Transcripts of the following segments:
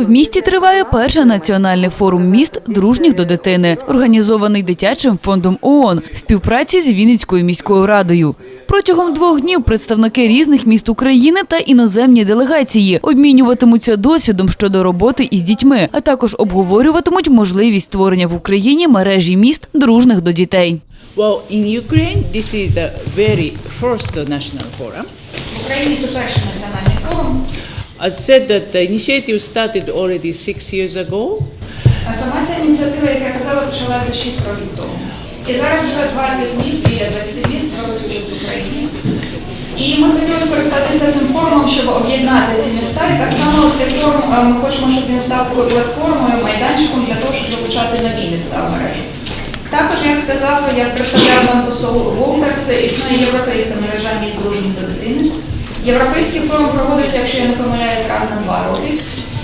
В місті триває перший національний форум міст дружніх до дитини, організований дитячим фондом ООН в співпраці з Вінницькою міською радою. Протягом двох днів представники різних міст України та іноземні делегації обмінюватимуться досвідом щодо роботи із дітьми, а також обговорюватимуть можливість створення в Україні мережі міст дружних до дітей. Well, in Ukraine, this is the very first national forum. В Україні це перший національний форум. I said that the initiative started already six years ago. А сама ця ініціатива, як я казала, почалася 6 років тому. І зараз вже 20 міст, біля 20 міст беруть участь в Україні. І ми хотіли скористатися цим форумом, щоб об'єднати ці міста. І так само цей форум е, ми хочемо, щоб він став такою платформою, майданчиком для того, щоб залучати нові міста в мережу. Також, як сказав, як представляв пан посол Волкерс, існує європейська мережа міст дружніх до дитини. Європейський форум проводиться, якщо я не помиляюсь, раз на два роки.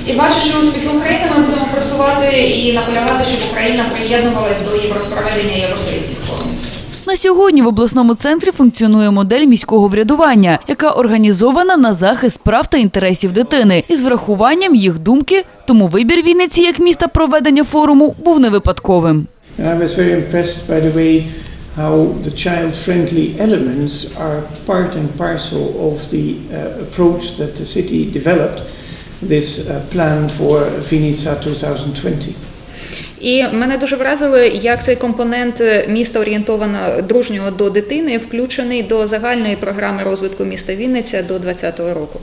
І бачачи успіхи України, ми будемо просувати і наполягати, щоб Україна приєднувалась до проведення європейських форумів. На сьогодні в обласному центрі функціонує модель міського врядування, яка організована на захист прав та інтересів дитини із врахуванням їх думки. Тому вибір Вінниці як міста проведення форуму був не випадковим. How the child-friendly elements are part and parcel of the uh, approach that the city developed, this uh, plan for Vinica 2020. І мене дуже вразило, як цей компонент міста орієнтовано дружнього до дитини включений до загальної програми розвитку міста Вінниця до 2020 року.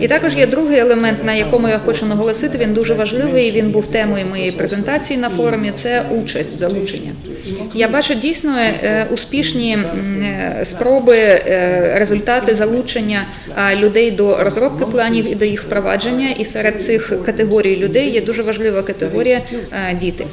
І також є другий елемент, на якому я хочу наголосити. Він дуже важливий. Він був темою моєї презентації на форумі. Це участь залучення. Я бачу дійсно е, успішні е, спроби, е, результати залучення людей до розробки планів і до їх впровадження. І серед цих категорій людей є дуже важлива категорія діти.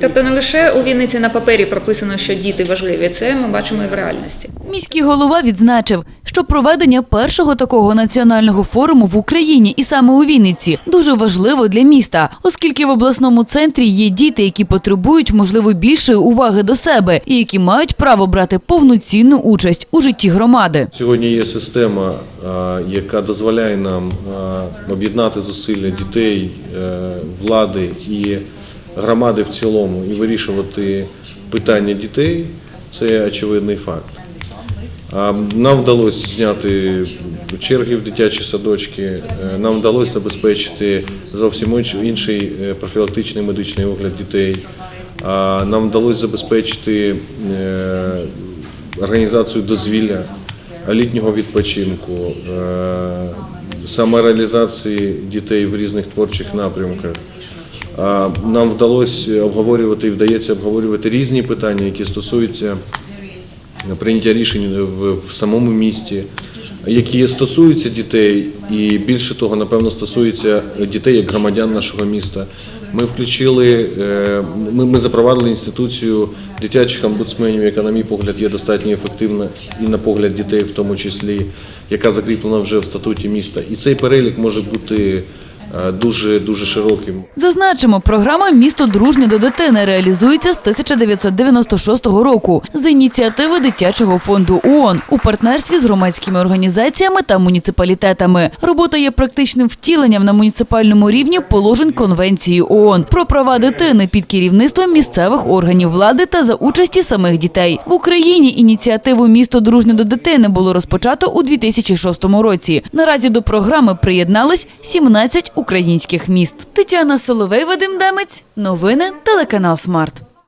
Тобто не лише у Вінниці на папері прописано, що діти важливі, це ми бачимо і в реальності. Міський голова відзначив, що проведення першого такого національного форуму в Україні і саме у Вінниці дуже важливо для міста, оскільки в обласному центрі є діти, які потребують можливо більшої уваги до себе і які мають право брати повноцінну участь у житті громади. Сьогодні є система, яка дозволяє нам об'єднати зусилля дітей, е, влади і громади в цілому і вирішувати питання дітей. Це очевидний факт. Нам вдалося зняти черги в дитячі садочки, е, нам вдалося забезпечити зовсім інший е, профілактичний медичний огляд дітей. Нам вдалося забезпечити е, організацію дозвілля, літнього відпочинку, самореалізації дітей в різних творчих напрямках. Нам вдалося обговорювати і вдається обговорювати різні питання, які стосуються прийняття рішень в, самому місті, які стосуються дітей, і більше того, напевно, стосуються дітей як громадян нашого міста. Ми включили, е, ми, ми запровадили інституцію дитячих омбудсменів, яка, на мій погляд, є достатньо ефективна і на погляд дітей, в тому числі, яка закріплена вже в статуті міста. І цей перелік може бути дуже дуже широким. Зазначимо, програма Місто дружнє до дитини реалізується з 1996 року з ініціативи дитячого фонду ООН у партнерстві з громадськими організаціями та муніципалітетами. Робота є практичним втіленням на муніципальному рівні положень Конвенції ООН про права дитини під керівництвом місцевих органів влади та за участі самих дітей. В Україні ініціативу Місто дружнє до дитини було розпочато у 2006 році. Наразі до програми приєднались 17 українських міст. Тетяна Соловей, Вадим Демець. Новини телеканал Смарт.